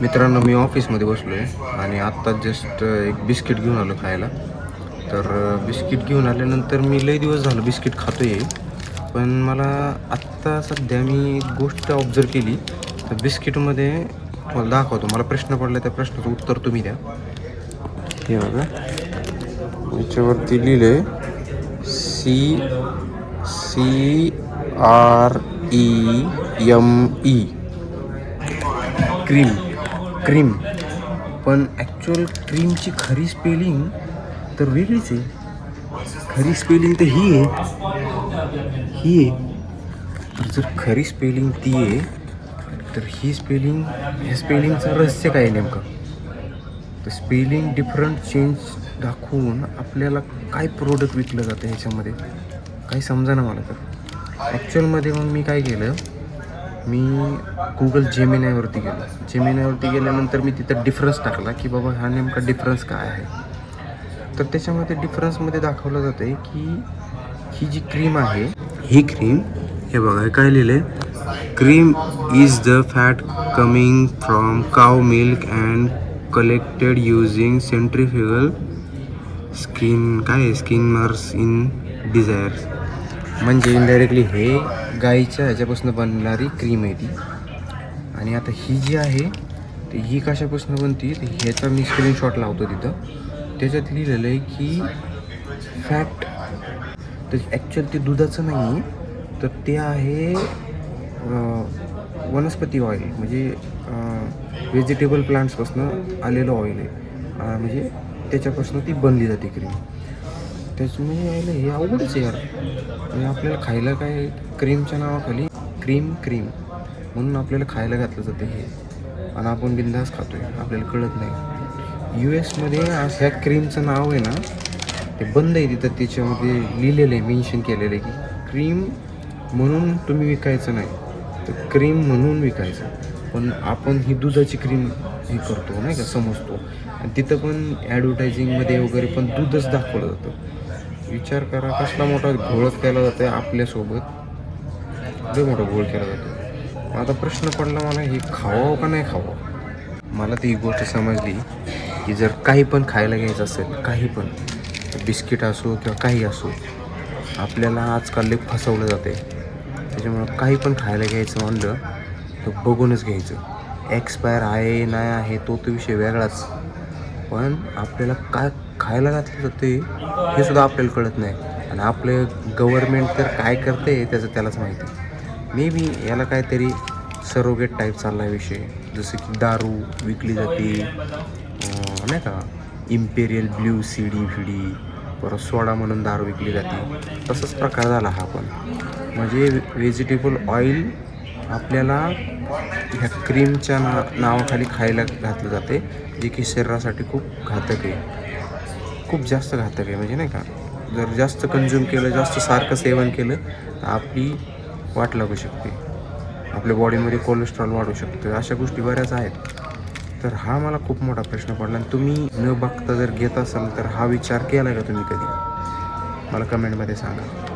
मित्रांनो मी ऑफिसमध्ये बसलो आहे आणि आत्ता जस्ट एक बिस्किट घेऊन आलो खायला. तर बिस्किट घेऊन आल्यानंतर मी लई दिवस झालं बिस्किट खातो आहे पण मला आत्ता सध्या मी एक गोष्ट ऑब्झर्व केली. तर बिस्किटमध्ये तुम्हाला दाखवतो मला प्रश्न पडला त्या प्रश्नाचं उत्तर तुम्ही द्या. हे बघा. याच्यावरती लिहिलं C C R E M E. Cream. Cream. पण ॲक्च्युअल क्रीमची खरी स्पेलिंग तर वेगळीच आहे. खरी स्पेलिंग तर ही आहे. ही आहे. तर जर खरी स्पेलिंग ती आहे तर ही स्पेलिंग ह्या स्पेलिंगचं रहस्य काय नेमकं? तर स्पेलिंग डिफरंट चेंज दाखवून आपल्याला काय प्रोडक्ट विकलं जातं ह्याच्यामध्ये? काही समजा ना मला तर. ॲक्च्युअलमध्ये मग मी काय केलं? मी गुगल जेमिनायवरती गेलो. जेमिनायवरती गेल्यानंतर मी तिथं डिफरन्स टाकला की बाबा हा नेमका डिफरन्स काय आहे? तर त्याच्यामध्ये डिफरन्समध्ये दाखवलं जातं आहे की ही जी क्रीम आहे ही क्रीम हे बघा काय लिहिलं आहे cream is the fat coming from cow milk and collected using centrifugal skin काय आहे? स्किनर्स इन डिझायर्स म्हणजे इनडायरेक्टली हे गाईच्या ह्याच्यापासून बनणारी क्रीम आहे ती. आणि आता ही जी आहे ती ही कशापासून बनती? तर ह्याचा मी स्क्रीनशॉट लावतो तिथं. त्याच्यात लिहिलेलं आहे की फॅट तर ॲक्च्युअल ते दुधाचं नाही तर ते आहे वनस्पती ऑइल म्हणजे व्हेजिटेबल प्लांट्सपासून आलेलं ऑइल आहे. म्हणजे त्याच्यापासून ती बनली जाते क्रीम त्याच्यामुळे म्हणजे यायला हे अवघडच आहे यार. म्हणजे आपल्याला खायला काय क्रीमच्या नावाखाली क्रीम क्रीम म्हणून आपल्याला खायला घातलं जातं हे. आणि आपण बिंदास खातोय आपल्याला कळत नाही. यू एसमध्ये ह्या क्रीमचं नाव आहे ना ते बंद आहे तिथं त्याच्यामध्ये लिहिलेलं आहे मेन्शन केलेलं आहे की क्रीम म्हणून तुम्ही विकायचं नाही तर क्रीम म्हणून विकायचं. पण आपण ही दुधाची क्रीम हे करतो नाही का समजतो. आणि तिथं पण ॲडव्हर्टायझिंगमध्ये वगैरे पण दूधच दाखवलं जातं. विचार करा कसला मोठा घोळ केला जातो आहे आपल्यासोबत? लय मोठा घोळ केला जातो आता प्रश्न पडला मला हे खावावं का नाही खावावं मला ती गोष्ट समजली की जर काही पण खायला घ्यायचं असेल काही पण बिस्किट असो किंवा काही असो आपल्याला आजकाल लय फसवलं जाते त्याच्यामुळं काही पण खायला घ्यायचं म्हणलं तर बघूनच घ्यायचं. एक्सपायर आहे नाही आहे तो तो विषय वेगळाच. पण आपल्याला काय खायला घातलं जाते हे सुद्धा आपल्याला कळत नाही. आणि आपले गव्हर्मेंट तर काय करते त्याचं त्यालाच माहिती. मे बी याला काहीतरी सरोगेट टाईप चालला आहे विषय. जसं की दारू विकली जाते नाही का? इम्पेरियल ब्ल्यू सी डी परत सोडा म्हणून दारू विकली जाते. तसंच प्रकार झाला हा पण. म्हणजे व्हेजिटेबल ऑइल आपल्याला ह्या क्रीमच्या ना नावाखाली खायला घातलं जाते जे की शरीरासाठी खूप घातक आहे. खूप जास्त घातक आहे. म्हणजे नाही का जर जास्त कंझ्युम केलं जास्त सारखं सेवन केलं तर आपली वाट लागू शकते. आपल्या बॉडीमध्ये कोलेस्ट्रॉल वाढू शकतं. अशा गोष्टी बऱ्याच आहेत. तर हा मला खूप मोठा प्रश्न पडला. आणि तुम्ही न बघता जर घेत असाल तर हा विचार केला का तुम्ही कधी? मला कमेंटमध्ये सांगा.